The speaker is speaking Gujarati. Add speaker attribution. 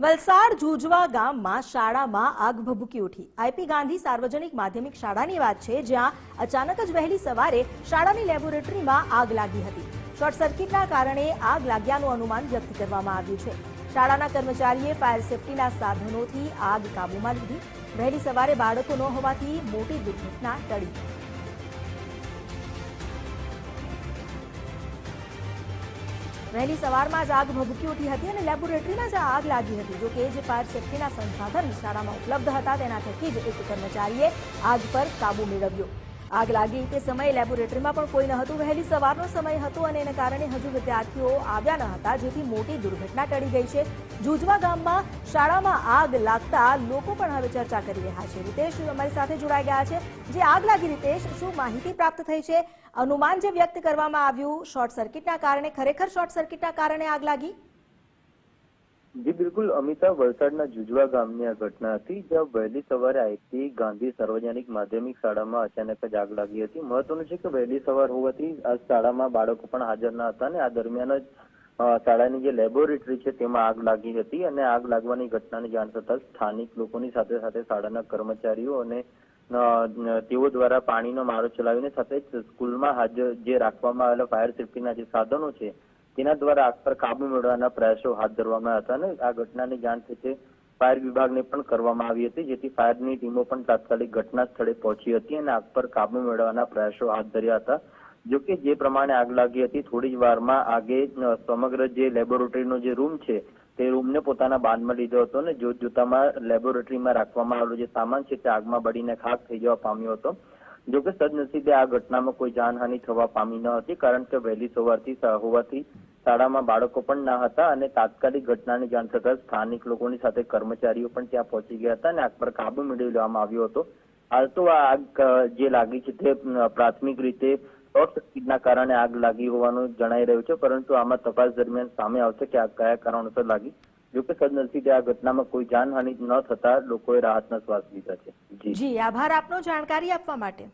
Speaker 1: વલસાડ જુજવા ગામમાં શાળામાં આગ ભભૂકી ઉઠી. આઈપી ગાંધી સાર્વજનિક માધ્યમિક શાળાની વાત છે, જ્યાં અચાનક જ વહેલી સવારે શાળાની લેબોરેટરીમાં આગ લાગી હતી. શોર્ટ સર્કિટના કારણે આગ લાગ્યાનું અનુમાન વ્યક્ત કરવામાં આવ્યું છે. શાળાના કર્મચારીએ ફાયર સેફટીના સાધનોથી આગ કાબૂમાં લીધી. વહેલી સવારે બાળકો ન હોવાથી મોટી દુર્ઘટના ટળી. વહેલી સવારમાં જ આગ ભભૂકી ઉઠી હતી અને લેબોરેટરીમાં જ આગ લાગી હતી. જો કે જે ફાયર સેફટીના સંસાધન શાળામાં ઉપલબ્ધ હતા તેના થકી જ એક કર્મચારીએ આગ પર કાબુ મેળવ્યો. આગ લાગી તે સમયે લેબોરેટરીમાં પણ કોઈ ન હતું. વહેલી સવારનો સમય હતો અને એને કારણે હજુ વિદ્યાર્થીઓ આવ્યા ન હતા, જેથી મોટી દુર્ઘટના ટળી ગઈ છે. જુજવા ગામમાં શાળામાં આગ લાગતા લોકો પણ હવે ચર્ચા કરી રહ્યા છે. રીતેશ અમારી સાથે જોડાઈ ગયા છે. જે આગ લાગી રીતેશ શું માહિતી પ્રાપ્ત થઈ છે? અનુમાન જે વ્યક્ત કરવામાં આવ્યું, શોર્ટ સર્કિટના કારણે, ખરેખર શોર્ટ સર્કિટના કારણે આગ લાગી?
Speaker 2: જી, બિલકુલ. અમિતા વલસાડના જુજવા ગામની આ ઘટના હતી, જ્યાં વહેલી સવારે આઈટી, ગાંધી સાર્વજનિક માધ્યમિક શાળામાં અચાનક જ આગ લાગી હતી. મહત્વનું છે કે વહેલી સવાર હોવાથી આ શાળામાં બાળકો પણ હાજર ન હતા અને આ દરમિયાન જ શાળાની જે લેબોરેટરી છે તેમાં આગ લાગી હતી અને આગ લાગવાની ઘટનાની જાણ થતાં સ્થાનિક લોકોની સાથે સાથે શાળાના કર્મચારીઓ અને તેઓ દ્વારા પાણીનો મારો ચલાવીને સાથે સ્કૂલમાં હાજર જે રાખવામાં આવેલા ફાયર સેફટીના જે સાધનો છે, તેના દ્વારા આગ પર કાબુ મેળવવાના પ્રયાસો હાથ ધરવામાં હતા અને આ ઘટનાની જાણ થઈ છે ફાયર વિભાગને પણ કરવામાં આવી હતી, જેથી ફાયરની ટીમો પણ તાત્કાલિક ઘટના સ્થળે પહોંચી હતી અને આગ પર કાબુ મેળવવાના પ્રયાસો હાથ ધર્યા હતા. જો કે જે પ્રમાણે આગ લાગી હતી, થોડી જ વારમાં આગે સમગ્ર જે લેબોરેટરીનો જે રૂમ છે, તે રૂમને પોતાના બાંધમાં લીધો હતો અને જોત જોતામાં લેબોરેટરીમાં રાખવામાં આવેલો જે સામાન છે તે આગમાં બળીને ખાક થઈ જવા પામ્યો હતો. જો કે સદનસીબે આ ઘટનામાં કોઈ જાનહાનિ થવા પામી ન હતી, કારણ કે વહેલી સવારથી હોવાથી શાળામાં બાળકો પણ ન હતા અને તાત્કાલિક ઘટનાની જાણ થતાં સ્થાનિક લોકોની સાથે કર્મચારીઓ પણ ત્યાં પહોંચી ગયા હતા અને આગ પર કાબુ મેળવી લેવામાં આવ્યો હતો. હાલ તો આગ જે લાગી છે તે પ્રાથમિક રીતે શોર્ટ સર્કિટના કારણે આગ લાગી હોવાનું જણાઈ રહ્યું છે, પરંતુ આમાં તપાસ દરમિયાન સામે આવશે કે આગ કયા કારણોસર લાગી. જોકે સદનસીબે આ ઘટનામાં કોઈ જાનહાનિ ન થતા લોકોએ રાહતના શ્વાસ લીધા છે.
Speaker 1: જી, આભાર આપનો જાણકારી આપવા માટે.